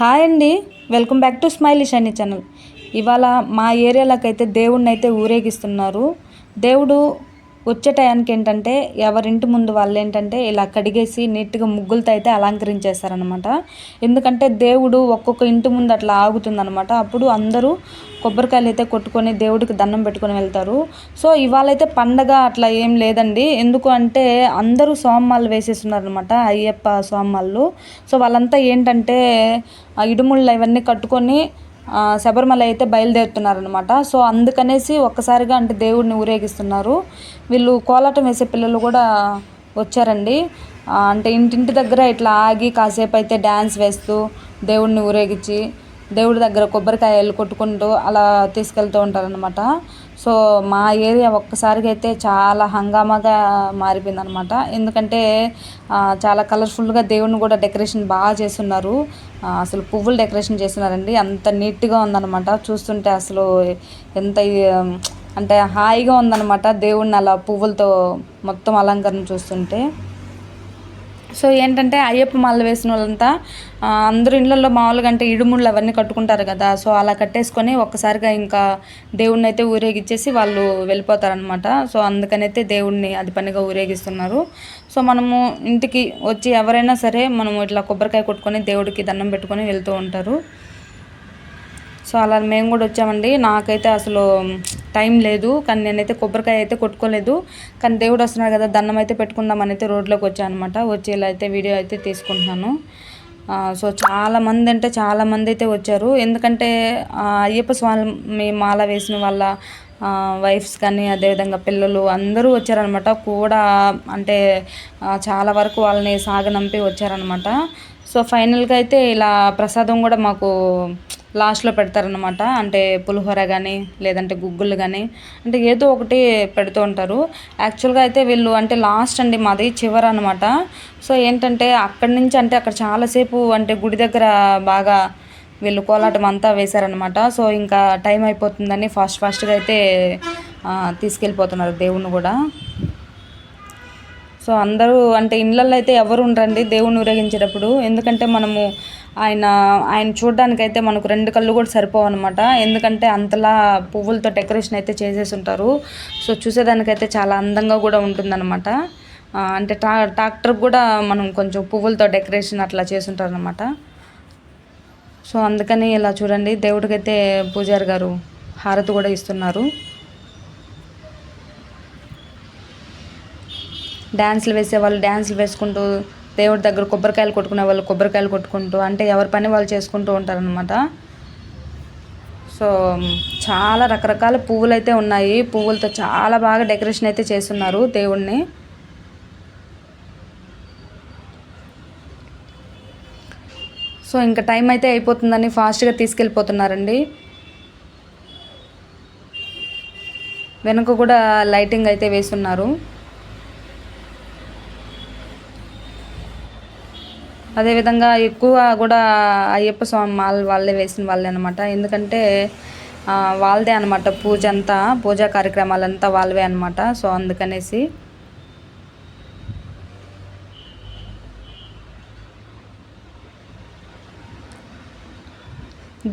Hi అండి. Welcome back to smile shiny channel. ఇవాళ మా ఏరియాలోకి అయితే దేవుడిని అయితే ఊరేగిస్తున్నారు. దేవుడు వచ్చే టయానికి ఏంటంటే ఎవరింటి ముందు వాళ్ళు ఏంటంటే ఇలా కడిగేసి నీట్గా ముగ్గులతో అయితే అలంకరించేస్తారనమాట ఎందుకంటే దేవుడు ఒక్కొక్క ఇంటి ముందు అట్లా ఆగుతుందనమాట అప్పుడు అందరూ కొబ్బరికాయలు అయితే కొట్టుకొని దేవుడికి దండం పెట్టుకొని వెళ్తారు. సో ఇవాళైతే పండగ అట్లా ఏం లేదండి. ఎందుకు అంటే అందరూ సోమాలు వేసేస్తున్నారు అనమాట అయ్యప్ప సోమాలు సో వాళ్ళంతా ఏంటంటే ఇడుముళ్ళు ఇవన్నీ కట్టుకొని శబరిమల అయితే బయలుదేరుతున్నారనమాట సో అందుకనేసి ఒక్కసారిగా అంటే దేవుడిని ఊరేగిస్తున్నారు. వీళ్ళు కోలాటం వేసే పిల్లలు కూడా వచ్చారండి. అంటే ఇంటింటి దగ్గర ఇట్లా ఆగి కాసేపు అయితే డ్యాన్స్ వేస్తూ దేవుడిని ఊరేగించి దేవుడి దగ్గర కొబ్బరికాయలు కొట్టుకుంటూ అలా తీసుకెళ్తూ ఉంటారనమాట సో మా ఏరియా ఒక్కసారిగా అయితే చాలా హంగామాగా మారిపోయింది అనమాట ఎందుకంటే చాలా కలర్ఫుల్గా దేవుడిని కూడా డెకరేషన్ బాగా చేస్తున్నారు. అసలు పువ్వులు డెకరేషన్ చేస్తున్నారండి. అంత నీట్గా ఉందన్నమాట. చూస్తుంటే అసలు ఎంత అంటే హాయిగా ఉందన్నమాట దేవుడిని అలా పువ్వులతో మొత్తం అలంకరణ చూస్తుంటే. సో ఏంటంటే అయ్యప్ప మాల వేసిన వాళ్ళంతా అందరూ ఇళ్ళల్లో మామూలుగా అంటే ఇడుముళ్ళు అవన్నీ కట్టుకుంటారు కదా సో అలా కట్టేసుకొని ఒక్కసారిగా ఇంకా దేవుడిని అయితే ఊరేగిచ్చేసి వాళ్ళు వెళ్ళిపోతారనమాట సో అందుకనైతే దేవుడిని అది పనిగా ఊరేగిస్తున్నారు. సో మనము ఇంటికి వచ్చి ఎవరైనా సరే మనము ఇట్లా కొబ్బరికాయ కొట్టుకొని దేవుడికి దండం పెట్టుకొని వెళ్తూ ఉంటారు. సో అలా మేము కూడా వచ్చామండి. నాకైతే అసలు టైం లేదు కానీ నేనైతే కొబ్బరికాయ అయితే కొట్టుకోలేదు. కానీ దేవుడు వస్తున్నాడు కదా దండం అయితే పెట్టుకుందామని అయితే రోడ్లోకి వచ్చాను అనమాట వచ్చి ఇలా అయితే వీడియో అయితే తీసుకుంటున్నాను. సో చాలా మంది అంటే చాలామంది అయితే వచ్చారు. ఎందుకంటే అయ్యప్ప స్వామి మాల వేసిన వాళ్ళ వైఫ్స్ కానీ అదేవిధంగా పిల్లలు అందరూ వచ్చారనమాట. కూడా అంటే చాలా వరకు వాళ్ళని సాగనంపి వచ్చారనమాట. సో ఫైనల్గా అయితే ఇలా ప్రసాదం కూడా మాకు లాస్ట్లో పెడతారనమాట అంటే పులిహోర కానీ లేదంటే గుగ్గులు కానీ అంటే ఏదో ఒకటి పెడుతూ ఉంటారు. యాక్చువల్గా అయితే వీళ్ళు అంటే లాస్ట్ అండి మాది చివర అనమాట సో ఏంటంటే అక్కడి నుంచి అంటే అక్కడ చాలాసేపు అంటే గుడి దగ్గర బాగా వీళ్ళు కోలాటం అంతా వేశారనమాట సో ఇంకా టైం అయిపోతుందని ఫాస్ట్ ఫాస్ట్గా అయితే తీసుకెళ్ళిపోతున్నారు దేవుణ్ణి కూడా. సో అందరూ అంటే ఇళ్ళల్లో అయితే ఎవరు ఉండరండి దేవుణ్ణి ఊరేగించేటప్పుడు. ఎందుకంటే మనము ఆయన ఆయన చూడడానికైతే మనకు రెండు కళ్ళు కూడా సరిపోవు అనమాట ఎందుకంటే అంతలా పువ్వులతో డెకరేషన్ అయితే చేసేసి ఉంటారు సో చూసేదానికైతే చాలా అందంగా కూడా ఉంటుందన్నమాట. అంటే ట్రా ట్రాక్టర్ కూడా మనం కొంచెం పువ్వులతో డెకరేషన్ అట్లా చేసుంటారు అనమాట సో అందుకని ఇలా చూడండి దేవుడికైతే పూజారి గారు హారతి కూడా ఇస్తున్నారు. డ్యాన్స్లు వేసే వాళ్ళు డ్యాన్స్లు వేసుకుంటూ దేవుడి దగ్గర కొబ్బరికాయలు కొట్టుకునే వాళ్ళు కొబ్బరికాయలు కొట్టుకుంటూ అంటే ఎవరి పని వాళ్ళు చేసుకుంటూ ఉంటారనమాట సో చాలా రకరకాల పువ్వులు అయితే ఉన్నాయి. పువ్వులతో చాలా బాగా డెకరేషన్ అయితే చేస్తున్నారు దేవుణ్ణి. సో ఇంకా టైం అయితే అయిపోతుందని ఫాస్ట్గా తీసుకెళ్ళిపోతున్నారండి. వెనుక కూడా లైటింగ్ అయితే వేస్తున్నారు. అదేవిధంగా ఎక్కువ కూడా అయ్యప్ప స్వామి మాల వాళ్ళే వేసిన వాళ్ళే అనమాట ఎందుకంటే వాళ్ళదే అనమాట పూజ అంతా పూజా కార్యక్రమాలంతా వాళ్ళవే అనమాట సో అందుకనేసి.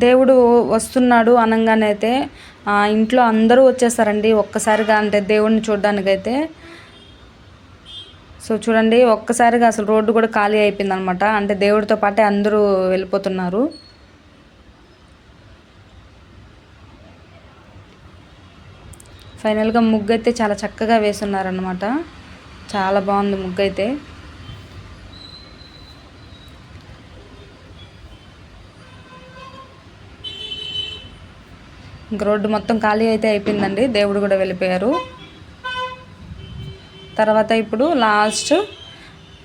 దేవుడు వస్తున్నాడు అనగానే అయితే ఇంట్లో అందరూ వచ్చేస్తారండి. ఒక్కసారిగా అంటే దేవుడిని చూడడానికైతే. సో చూడండి ఒక్కసారిగా అసలు రోడ్డు కూడా ఖాళీ అయిపోయింది అనమాట అంటే దేవుడితో పాటే అందరూ వెళ్ళిపోతున్నారు. ఫైనల్గా ముగ్గు అయితే చాలా చక్కగా వేస్తున్నారనమాట. చాలా బాగుంది ముగ్గు అయితే ఇంక రోడ్డు మొత్తం ఖాళీ అయితే అయిపోయిందండి. దేవుడు కూడా వెళ్ళిపోయారు. తర్వాత ఇప్పుడు లాస్ట్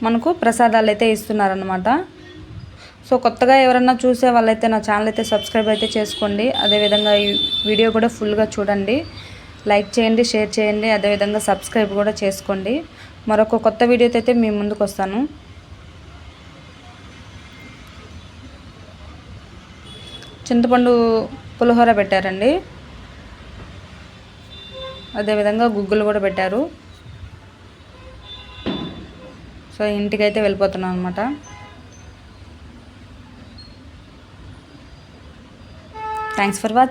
మనకు ప్రసాదాలు అయితే ఇస్తున్నారనమాట సో కొత్తగా ఎవరన్నా చూసే వాళ్ళైతే నా ఛానల్ అయితే సబ్స్క్రైబ్ అయితే చేసుకోండి. అదేవిధంగా ఈ వీడియో కూడా ఫుల్గా చూడండి. లైక్ చేయండి షేర్ చేయండి. అదేవిధంగా సబ్స్క్రైబ్ కూడా చేసుకోండి. మరొక కొత్త వీడియోతో అయితే మీ ముందుకు వస్తాను. చింతపండు పులిహోర పెట్టారండి. అదేవిధంగా గుగ్గులు కూడా పెట్టారు. సో ఇంటికైతే వెళ్ళిపోతున్నాను అనమాట థ్యాంక్స్ ఫర్ వాచింగ్